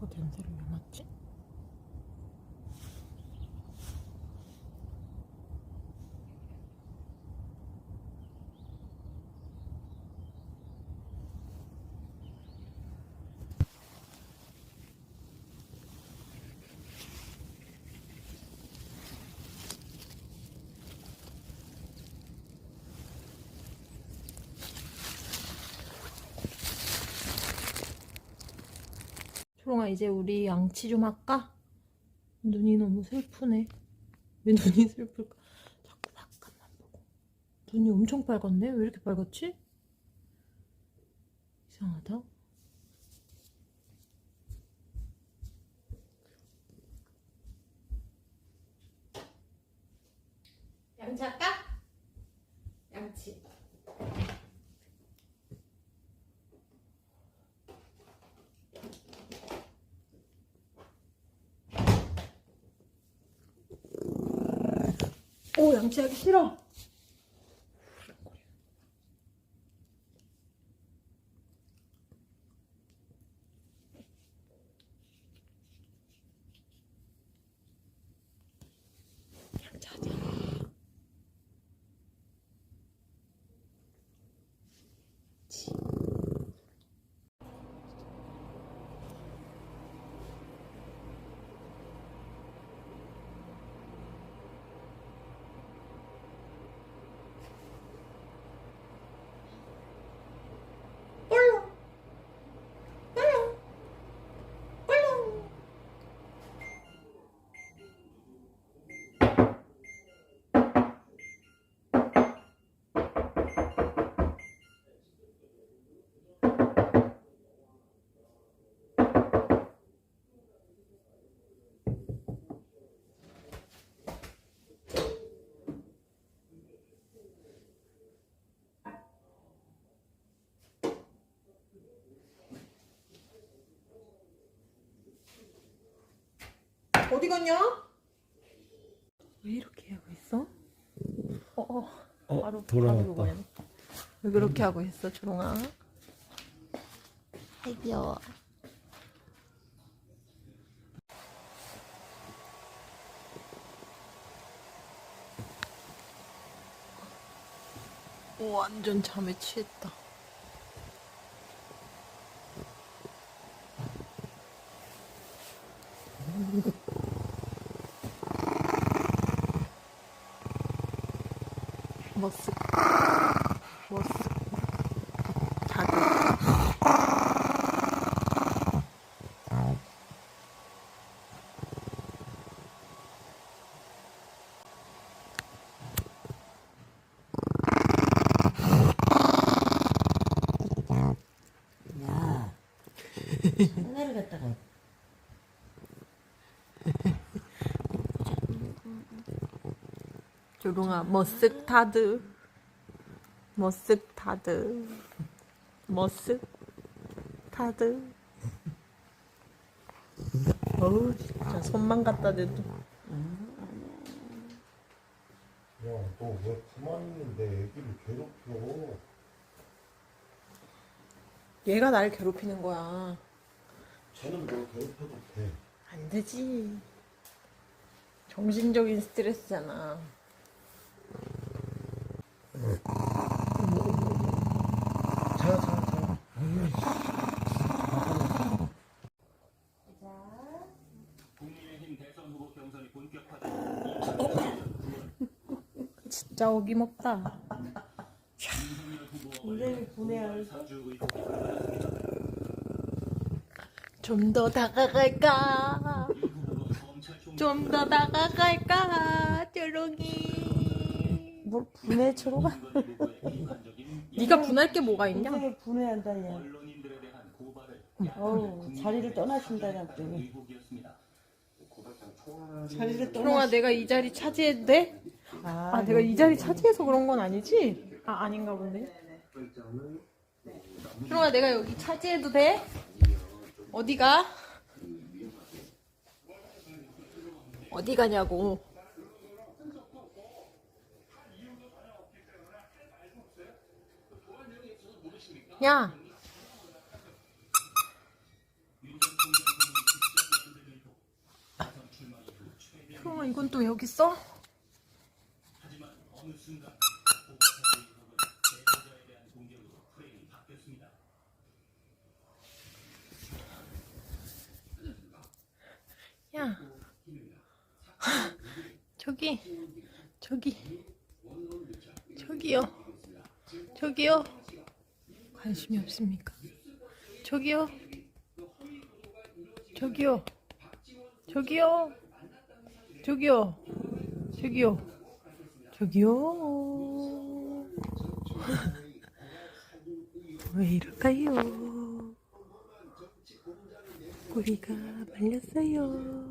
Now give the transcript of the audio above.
저 냄새를 왜 맡지? 초롱아 이제 우리 양치 좀 할까? 눈이 너무 슬프네. 왜 눈이 슬플까? 자꾸 바깥만 보고. 눈이 엄청 빨갛네? 왜 이렇게 빨갛지? 이상하다. 양치. 오 양치하기 싫어. 갔냐? 왜 이렇게 하고 있어? 어, 어. 어, 바로 돌아왔다. 바로. 왜 그렇게 하고 있어, 초롱아? 아이 귀여워. 오, 완전 잠에 취했다. 머쓱 머쓱 자극 야, 하나를 갖다가 조롱아 머쓱 타드. 머쓱 타드. 머쓱 타드. 어우 진짜 손만 갖다 대도. 야, 너왜 가만히 있는데 애기를 괴롭혀? 얘가 날 괴롭히는 거야. 쟤는 뭘 괴롭혀도 돼. 안 되지. 정신적인 스트레스잖아 진짜 어김없다 군대를 보내야 할좀 더 다가갈까? 좀 더 다가갈까? 조롱이. 뭘 분해 초로가 네가 분할 게 뭐가 있냐? 군대를 분해한다냐. 어우 자리를 떠나신다냐 또. 자리를 초롱아 떠나. 내가 이 자리 차지해도 돼? 아, 아 내가 이 자리 차지해서 그런 건 아니지? 아 아닌가 본데 초롱아 내가 여기 차지해도 돼? 어디가? 어디 가냐고 야. 그럼 이건 또 여기 있어? 야. 저기. 저기. 저기요. 저기요. 관심이 없습니까? 저기요, 저기요, 저기요, 저기요, 저기요, 저기요. 왜 이럴까요? 꼬리가 말렸어요.